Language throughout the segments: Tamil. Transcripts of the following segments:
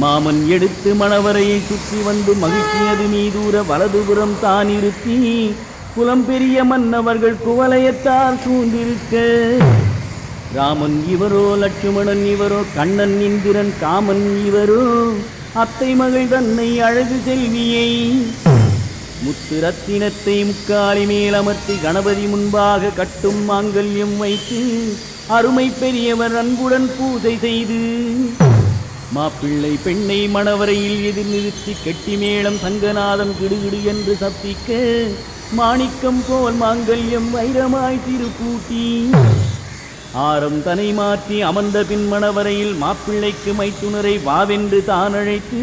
மாமன் எடுத்து மணவரையை சுற்றி வந்து மகிழ்ச்சியது மீதூர வலதுபுறம் தான் இருத்தி புலம்பெரிய மன்னவர்கள் குவலையத்தார் சூழ்ந்திருக்க. ராமன் இவரோ லட்சுமணன் இவரோ கண்ணன் இந்திரன் காமன் இவரோ அத்தை மகள் தன்னை அழகு செல்வியை. முத்து ரத்தினத்தை முக்காலி மேல் அமர்த்தி கணபதி முன்பாக கட்டும் மாங்கல்யம் வைத்து அருமை பெரியவர் அன்புடன் பூஜை செய்து மாப்பிள்ளை பெண்ணை மணவரையில் எதிர் நிறுத்தி கெட்டி மேளம் சங்கநாதம் கிடுகிடு என்று சப்பிக்க மாணிக்கம் போல் மாங்கல்யம் வைரமாய் திருப்பூட்டி. ஆரம் தனை மாற்றி அமர்ந்த பின் மணவரையில் மாப்பிள்ளைக்கு மைத்துனரை வாவென்று தான் அழைத்து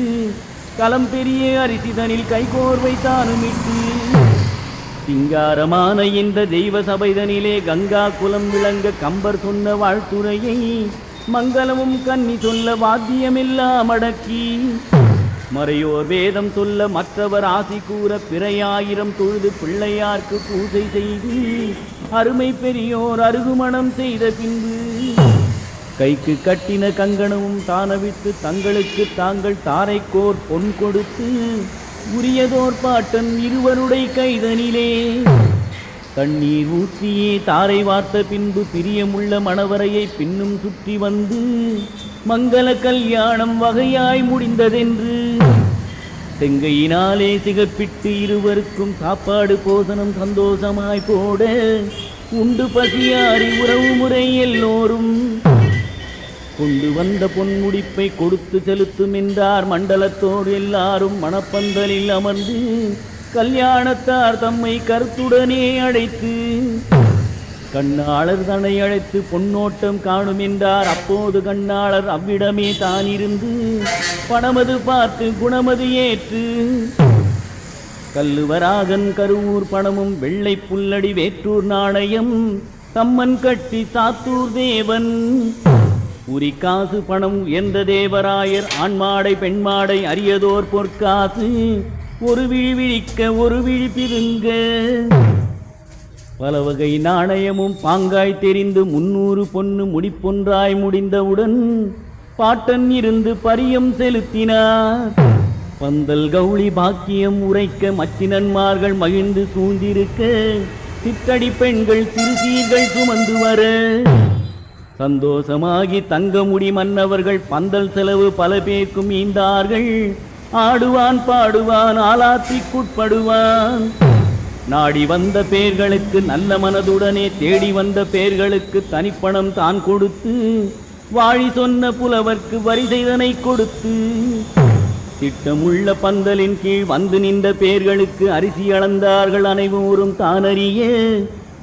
களம் பெரிய அரிசிதனில் கைகோர்வை தானுமிட்டு. சிங்காரமான இந்த தெய்வ சபைதனிலே கங்கா குலம் விளங்க கம்பர் சொன்ன வாழ்த்துரையை மங்களமும் கன்னி சொல்ல வாத்தியமெல்லாம் அடக்கி மறையோர் வேதம் சொல்ல மற்றவர் ஆசி கூற பிறையாயிரம் தொழுது பிள்ளையார்க்கு பூஜை செய்து அருமை பெரியோர் அருகுமணம் செய்த பின்பு கைக்கு கட்டின கங்கணமும் தானவித்து தங்களுக்கு தாங்கள் தாரைக்கோர் பொன் கொடுத்து உரியதோர் பாட்டன் இருவருடைய கைதனிலே. கண்ணீர் ஊற்றியே தாரை வார்த்த பின்பு பிரியமுள்ள மணவரையை பின்னும் சுற்றி வந்து மங்கள கல்யாணம் வகையாய் முடிந்ததென்று. செங்கையினாலே சிகப்பிட்டு இருவருக்கும் சாப்பாடு போசனம் சந்தோஷமாய் போட உண்டு பசியாரி உறவு முறை எல்லோரும். கொண்டு வந்த பொன்முடிப்பை கொடுத்து செலுத்தும் என்றார் மண்டலத்தோடு எல்லாரும் மணப்பந்தலில் அமர்ந்து கல்யாணத்தார் தம்மை கருத்துடனே அழைத்து கண்ணாளர் தன்னை அழைத்து பொன்னோட்டம் காணும் என்றார். அப்போது கண்ணாளர் அவ்விடமே தான் இருந்து பணமது பார்த்து குணமது ஏற்று கல்லுவராகன் கருவூர் பணமும் வெள்ளை புல்லடி வேற்றூர் நாணயம் தம்மன் கட்டி சாத்தூர் தேவன் உரி காசு பணம் எந்த தேவராயர் ஆண்மாடை பெண்மாடை அரியதோர் பொற்காசு ஒரு விழி விழிக்க ஒரு விழி பிதுங்க. பல வகை நாணயமும் பாங்காய் தெரிந்து முன்னூறு பொன்னு முடிப்பொன்றாய் முடிந்தவுடன் பாட்டன் இருந்து பரியம் செலுத்தினார். பந்தல் கௌளி பாக்கியம் உரைக்க மச்சினன்மார்கள் மகிழ்ந்து சூழ்ந்திருக்க சித்தடி பெண்கள் சிறுசீர்கள் சுமந்து வர. சந்தோஷமாகி தங்கமுடி மன்னவர்கள் பந்தல் செலவு பல பேர்க்கும் ஈந்தார்கள். ஆடுவான் பாடுவான் ஆலாத்திக்குட்படுவான் நாடி வந்த பேர்களுக்கு நல்ல மனதுடனே தேடி வந்த பேர்களுக்கு தனிப்பணம் தான் கொடுத்து வாழி சொன்ன புலவர்க்கு வரி செய்தனை கொடுத்து திட்டமுள்ள பந்தலின் கீழ் வந்து நின்ற பேர்களுக்கு அரிசி அளந்தார்கள் அனைவரும் தானறிய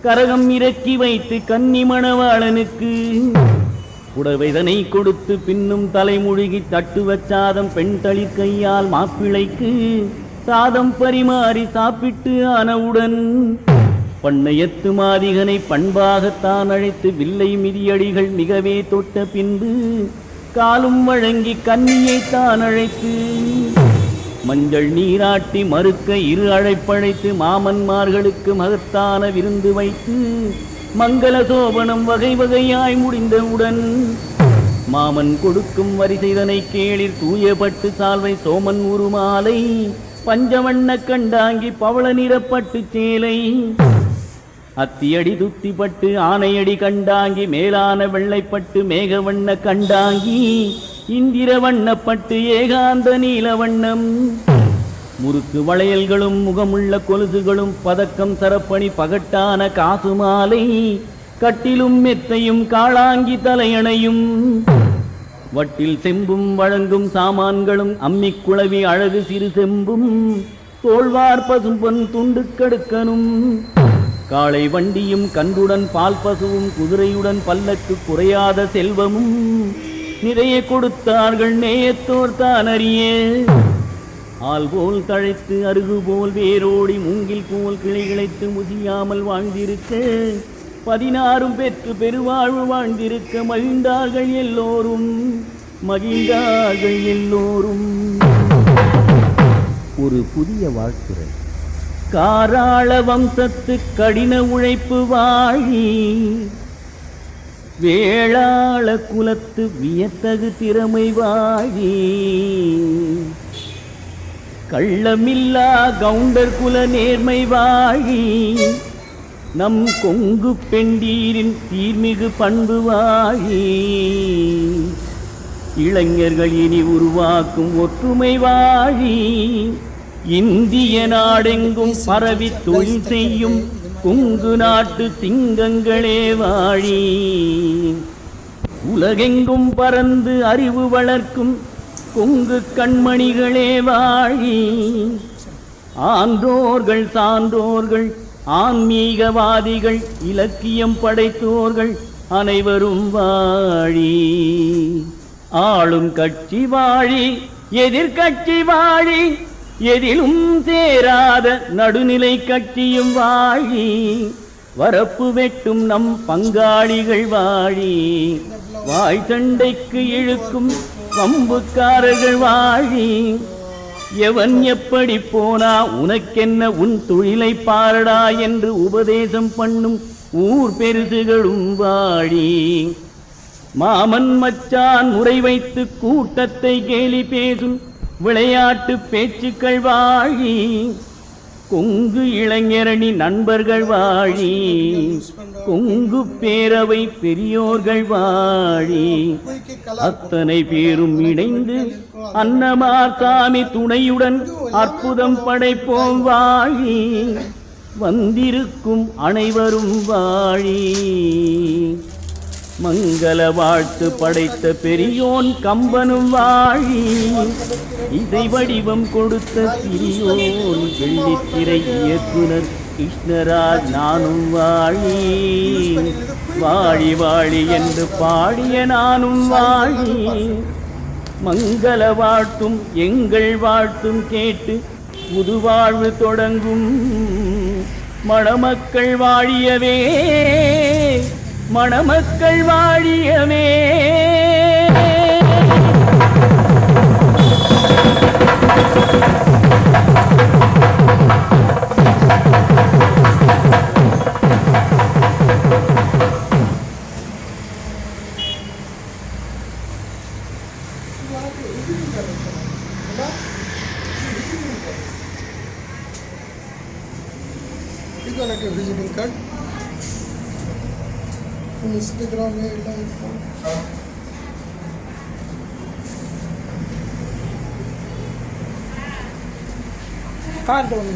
கரகம் இறக்கி வைத்து கன்னி மணவாளனுக்கு புடவைதனை கொடுத்து பின்னும் தலைமுழுகி தட்டு வச்சாதம் பெண் தளிர் கையால் மாப்பிள்ளைக்கு சாதம் பரிமாறி சாப்பிட்டு ஆனவுடன் பண்ணையத்து மாதிகனை பண்பாகத்தான் அழைத்து வில்லை மிதியடிகள் மிகவே தொட்ட பின்பு காலும் வழங்கி கன்னியை தான் அழைத்து மஞ்சள் நீராட்டி மறுக்க இரு அழைப்பழைத்து மாமன்மார்களுக்கு மகத்தான விருந்து வைத்து மங்கள சோபனம் வகை வகையாய் முடிந்தவுடன் மாமன் கொடுக்கும் வரிசைதனை கேளிர் தூயப்பட்டு சால்வை சோமன் உருமாலை பஞ்சவண்ண கண்டாங்கி பவள நிறப்பட்டு சேலை அத்தியடி துத்திப்பட்டு ஆனையடி கண்டாங்கி மேலான வெள்ளைப்பட்டு மேகவண்ண கண்டாங்கி இந்திர வண்ணப்பட்டு ஏகாந்த நீல வண்ணம் முறுக்கு வளையல்களும் முகமுள்ள கொலுசுகளும் பதக்கம் சரப்பணி பகட்டான காசு மாலை கட்டிலும் மெத்தையும் காளாங்கி தலையணையும். வட்டில் செம்பும் வழங்கும் சாமான்களும் அம்மிக்குளவி அழகு சிறு செம்பும் தோல்வார் பசும்பொன் துண்டு கடுக்கனும். காளை வண்டியும் கன்றுடன் பால் பசுவும் குதிரையுடன் பல்லக்கு குறையாத செல்வமும் நிறைய கொடுத்தார்கள் நேயத்தோர் தான் அறியே ஆள் போல் தழைத்து அருகு போல் வேரோடி மூங்கில் போல் கிளை கிளைத்து முசியாமல் வாழ்ந்திருக்க பதினாறும் பெற்று பெருவாழ்வு வாழ்ந்திருக்க மகிழ்ந்தார்கள் எல்லோரும் மகிழ்ந்தார்கள் எல்லோரும். ஒரு புதிய வாழ்த்துறை காராள வம்சத்து கடின உழைப்பு வாழி வேளாள குலத்து வியத்தகு திறமை வாழி. கள்ளமில்லா கவுண்டர் குல நேர்மை வாழி. நம் கொங்கு பெண்டீரின் சீர்மிகு பண்பு வாழி. இளைஞர்கள் இனி உருவாக்கும் ஒற்றுமை வாழி. இந்திய நாடெங்கும் பரவி தொழில் செய்யும் கொங்கு நாட்டு சிங்கங்களே வாழி. உலகெங்கும் பறந்து அறிவு வளர்க்கும் கொங்கு கண்மணிகளே வாழி. ஆன்றோர்கள் சான்றோர்கள் ஆன்மீகவாதிகள் இலக்கியம் படைத்தோர்கள் அனைவரும் வாழி. ஆளும் கட்சி வாழி எதிர்கட்சி வாழி எதிலும் சேராத நடுநிலை கட்சியும் வாழி. வரப்பு வெட்டும் நம் பங்காளிகள் வாழி. வாய் சண்டைக்கு இழுக்கும் வம்புக்காரர்கள் வாழி எவன் எப்படி போனா உனக்கென்ன உன் தொழிலை பாரடா என்று உபதேசம் பண்ணும் ஊர் பெருசுகளும் வாழி. மாமன் மச்சான் முறை வைத்து கூட்டத்தை கேலி பேசும் விளையாட்டு பேச்சுக்கள் வாழி. கொங்கு இளைஞரணி நண்பர்கள் வாழி கொங்கு பேரவை பெரியோர்கள் வாழி. அத்தனை பேரும் இணைந்து அன்னமார் சாமி துணையுடன் அற்புதம் படைப்போம் வாழி. வந்திருக்கும் அனைவரும் வாழி. மங்கள வாழ்த்து படைத்த பெரியோன் கம்பனும் வாழி. இசை வடிவம் கொடுத்த சிறியோன் வெள்ளித்திரை இயக்குனர் கிருஷ்ணராஜ் நானும் வாழி. வாழி வாழி என்று பாடிய நானும் வாழி. மங்கள வாழ்த்தும் எங்கள் வாழ்த்தும் கேட்டு புது வாழ்வு தொடங்கும். மணமக்கள் வாழியவே. मणमे कार्ड ಇನ್ಸ್ಟಾಗ್ರಾಮ್ ಎಲ್ಲ ಇತ್ತು ಕಾರ್ಡ್ ಒಂದು